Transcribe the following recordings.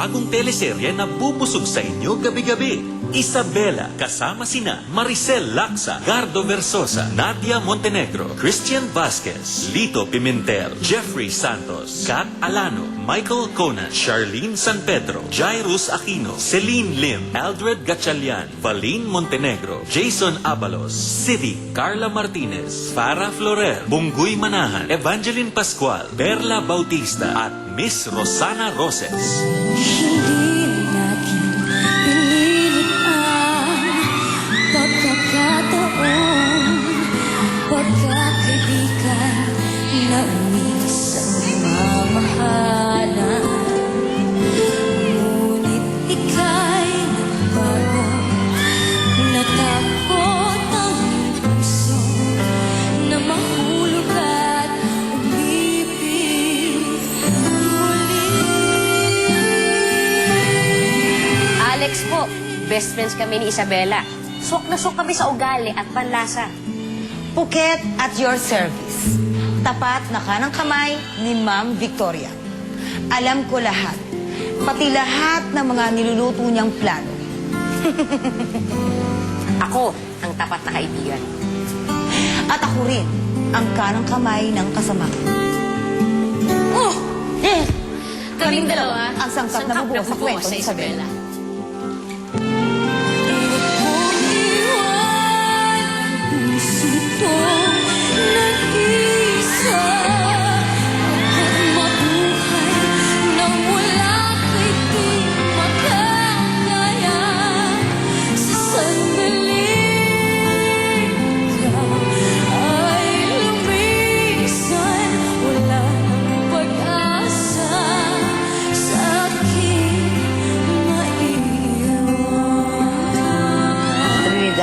bagong teleserye na bubusog sa inyo gabi-gabi. Isabela kasama sina Maricel Laksa, Gardo Versosa, Nadia Montenegro, Christian Vasquez, Lito Pimentel, Jeffrey Santos, Kat Alano, Michael Conan, Charlene San Pedro, Jairus Aquino, Celine Lim, Aldred Gatchalian, Valine Montenegro, Jason Abalos, Civic, Carla Martinez, Farah Florer, Bungguy Manahan, Evangeline Pascual, Perla Bautista at Miss Rosana Roses. Best friends kami ni Isabela. Sok na sok kami sa ugali at panlasa. Phuket at your service. Tapat na kanang kamay ni Ma'am Victoria. Alam ko lahat. Pati lahat ng mga niluluto niyang plano. Ako ang tapat na kaibigan. At ako rin ang kanang kamay ng kasama. Oh! Eh! Kaming dalawa, Ang sangkap na bubuo sa kwento ni Isabela. Sa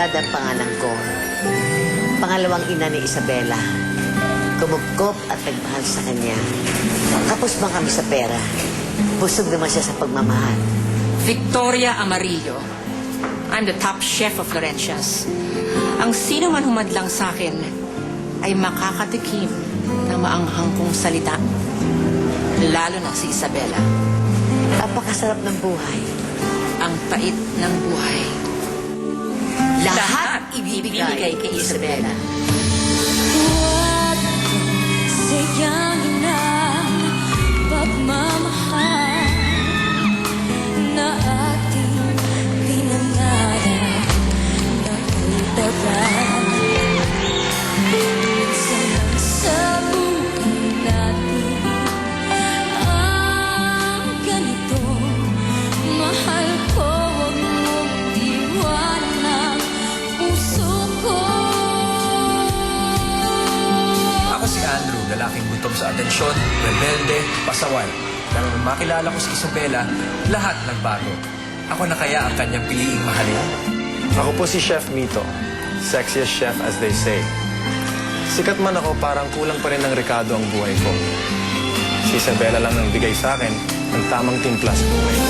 Trinidad ang pangalan ko. Pangalawang ina ni Isabela. Kumupkop at nagmahal sa kanya. Kapos man kami sa pera. Busog naman siya sa pagmamahal. Victoria Amarillo. I'm the top chef of Florentia's. Ang sino man humadlang sa akin ay makakatikim ng maanghang kong salita. Lalo na si Isabela. Napakasarap ng buhay. Ang pait ng buhay. Lahat ibibigay kay Isabela. Huwag sayangin ang pagmamahal na ating pinangarap ng tagal. Andrew, lalaking gutom sa atensyon, rebelde, pasaway. Pero nung makilala ko si Isabela, lahat nagbago. Ako na kaya ang kanyang piliing mahalin? Ako po si Chef Mito. Sexiest chef as they say. Sikat man ako, parang kulang pa rin ng Ricardo ang buhay ko. Si Isabela lang ang bigay sa akin ng tamang timpla sa buhay ko.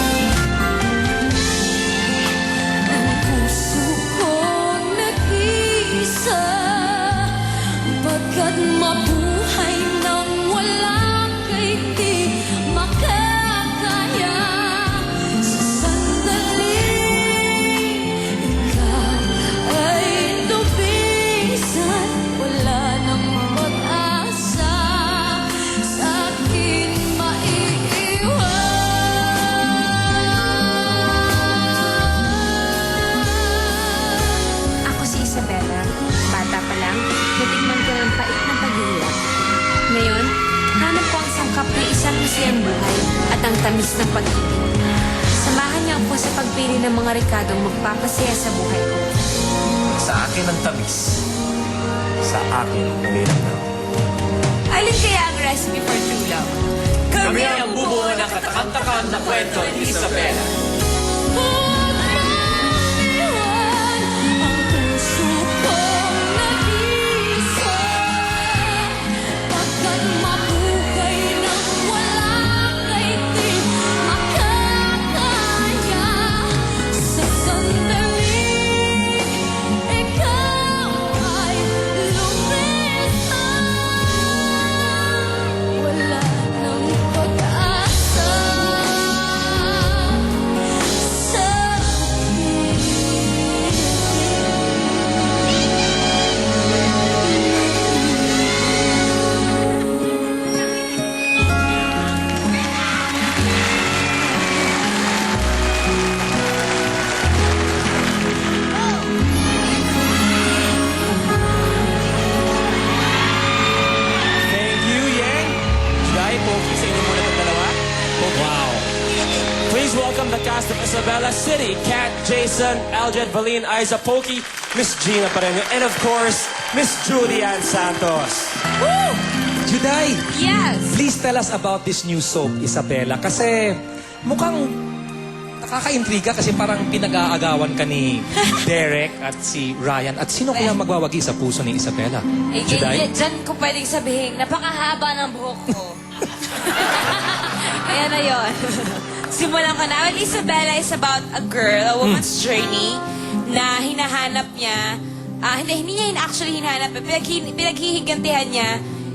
Pagkat mabuhay tamis ng pag-ibig. Samahan niyo ako sa pagpili ng mga rekadong magpapasaya sa buhay ko. Sa akin ang tamis. Sa akin, ang ilang Alin kaya ang recipe for true love? Kami ang bubuo ng katakam-takam na kwento ni Isabela. Ang Kennedy, Kat, Jason, Aljet, Valine, Isa, Pokey, Miss Gina Pareño, and of course, Miss Julian Santos. Juday, Yes! please tell us about this new soap, Isabela. Kasi mukhang nakaka-intriga kasi parang pinag-aagawan ka ni Derek at si Ryan. At sino kaya magwawagi sa puso ni Isabela? Eh, Juday? y- y- dyan ko pwedeng sabihin, napakahaba ng buhok ko. Ayan na yun. Simulan ko na. Well, Isabella is about a girl, a woman's journey, na hinahanap niya, ah, hindi, hindi niya hin- actually hinahanap, eh, pinaghi- pinaghihigantihan niya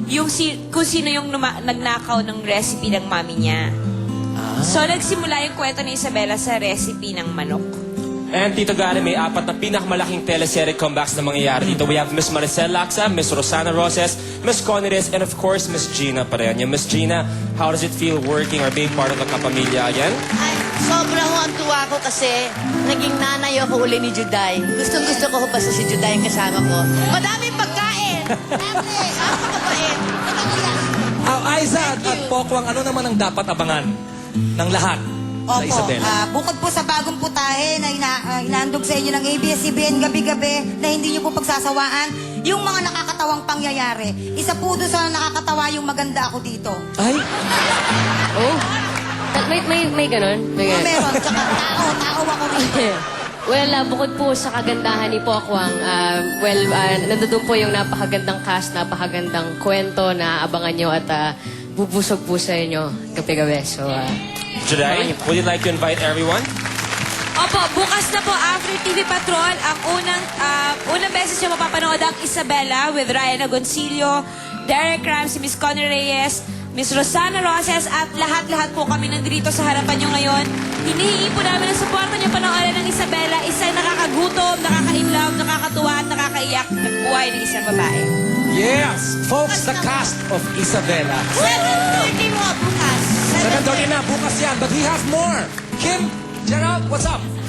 yung si, kung sino yung numa- nagnakaw ng recipe ng mami niya. So, nagsimula yung kwento ni Isabella sa recipe ng manok. And Tito Gane, may apat na pinakamalaking teleserye comebacks na mangyayari dito. We have Miss Maricel Laksa, Miss Rosana Roses, Miss Conires, and of course, Miss Gina Pareño. Miss Gina, how does it feel working or being part of the Kapamilya again? Ay, sobrang ho ang tuwa ko kasi naging nanay ako uli ni Juday. Gustong gusto ko ho basta si Juday ang kasama ko. Madaming pagkain! Siyempre, ako mabait. Ah, Aiza at, at Pokwang, ano naman ang dapat abangan ng lahat sa Opo, Isabela? ah, bukod po sa bagong putahe na ina, ah, inaandog sa inyo ng ABS-CBN gabi-gabi na hindi nyo po pagsasawaan, yung mga nakakatawang pangyayari, isa po doon sa nakakatawa yung maganda ako dito. Ay, Oh? May, may, may ganon? May Oh, ganon. meron, tsaka tao, tao ako rito. well, ah, bukod po sa kagandahan ni Pokwang, ah, well, uh, nandoon po yung napakagandang cast, napakagandang kwento na abangan nyo at ah, bubusog po sa inyo gabi-gabi. So, ah, Juday, would you like to invite everyone? Opo, bukas na po after TV Patrol, ang unang ah, unang beses nyo mapapanood ang Isabella with Ryan Agoncillo, Derek Ram, si Miss Connie Reyes, Miss Rosana Roses, at lahat-lahat po kami nandito sa harapan nyo ngayon. Hinihingi po namin ang suporta nyo panoorin ng Isabella, isang nakakagutom, nakaka-inlove, nakakatuwa, at nakakaiyak na buhay ng isang babae. yes! Folks, the cast of Isabela. 7.30 mo bukas. 7.30 na, bukas yan. But we have more. Kim, Gerald, what's up?